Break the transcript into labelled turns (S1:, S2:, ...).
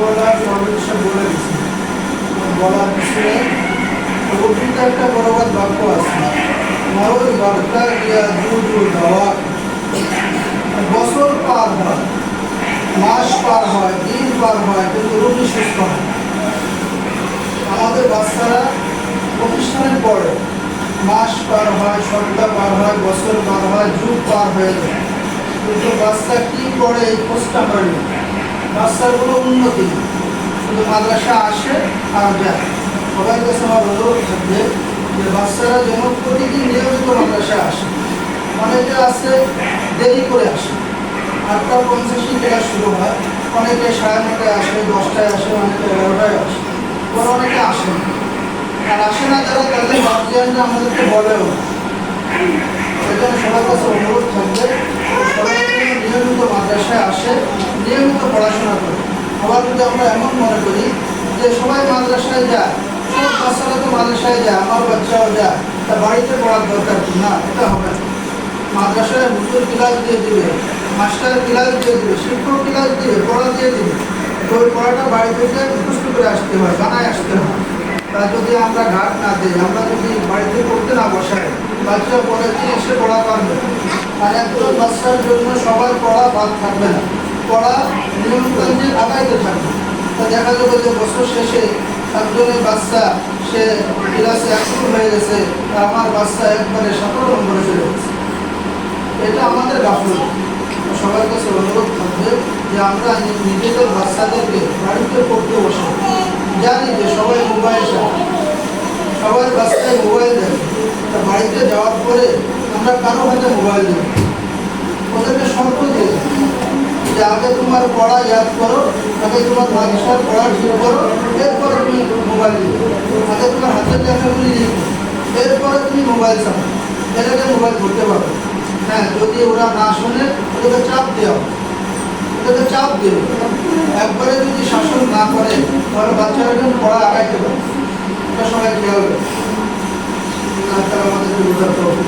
S1: বলার সর্বশেষ বলে দিচ্ছি বলার পিছনে উর্দুতে একটা বড়বাদ বাক্য আছে। মরল বার্তা ইয়া দূর দেওয়া বছর পার হয়, মাস পার হয়, দিন পার হয়, কিন্তু রোগী সুস্থ হয় আমাদের বাচ্চারা প্রতিষ্ঠানের পরে মাস পার হয় সপ্তাহ পার হয়, বছর পার হয়, যুগ পার হয়ে যায়। কিন্তু বাচ্চা কি করে এই খোঁজটা হয়নি বাচ্চার কোনো উন্নতি। শুধু মাদ্রাসা আসে আর যায়। সবার কাছে আমার অনুরোধ থাকবে। যে বাচ্চারা যেন প্রতিদিন নিয়মিত মাদ্রাসায় আসে। অনেকে আছে, দেরি করে আসে। আটটা পঞ্চাশে ক্লাস শুরু হয়। অনেকে সাড়ে নটায় আসে, দশটায় আসে, অনেকে এগারোটায় আসে। আবার অনেকে আসে আর আসে না যারা তাদের গার্জিয়ানরা আমাদেরকে বলেও। সেজন্য সবার কাছে অনুরোধ থাকবে সবাই যেন নিয়মিত মাদ্রাসায় আসে নিয়মিত পড়াশোনা করে। আবার যদি আমরা এমন মনে করি যে সবাই মাদ্রাসায় যায়, সব বাচ্চারা তো মাদ্রাসায় যায়, আমার বাচ্চাও যায়, তা বাড়িতে পড়ার দরকার কি? না, এটা হবে না। মাদ্রাসায় হুজুর ক্লাস দিয়ে দিবে, মাস্টার ক্লাস দিয়ে দিবে, শিক্ষক ক্লাস দিবে, পড়া দিয়ে দিবে। তো ওই পড়াটা বাড়ি থেকে মুখস্থ করে আসতে হয়, বানায় আসতে হয়। তা যদি আমরা ঘাট না দিই, আমরা যদি বাড়িতে পড়তে না বসাই, বাচ্চা পড়ে কি এসে পড়া পারবে। আর একজন বাচ্চার জন্য সবার পড়া বাদ থাকবে না। পড়া নিয়মতান্ত্রিক আগাইতে থাকবে তা দেখা যাবে যে বছর শেষে একজনের বাচ্চা, সে ক্লাসে একশো হয়ে গেছে আর আমার বাচ্চা একবারে সতেরো নম্বরে চলে এটা আমাদের গাফলতি সবার কাছে অনুরোধ থাকবে যে আমরা নিজেদের বাচ্চাদেরকে বাড়িতে পড়তে বসে। জানি যে সবাই মোবাইল সবাই বাচ্চায় মোবাইল দেয়। তা বাড়িতে যাওয়ার পরে আমরা কারও হাতে মোবাইল দেব ওদেরকে শর্ত দিয়ে দেব আগে তোমার পড়া ইয়াদ করো আগে তোমার মাদ্রাসার পড়া ঠিক করো, এরপরে তুমি মোবাইল আগে তোমার হাতের লেখাগুলি লিখো এরপরে তুমি মোবাইল চালাও এটাকে মোবাইল ধরতে পারো। হ্যাঁ যদি ওরা না শোনে, ওদেরকে চাপ দেওয়া। ওদেরকে চাপ দেবে একবারে যদি শাসন না করে, তাহলে বাচ্চারা কিন্তু পড়া আগাইতে পারে। এটা সবাই খেয়াল করে তাহলে আমাদেরকে বোঝাতে হবে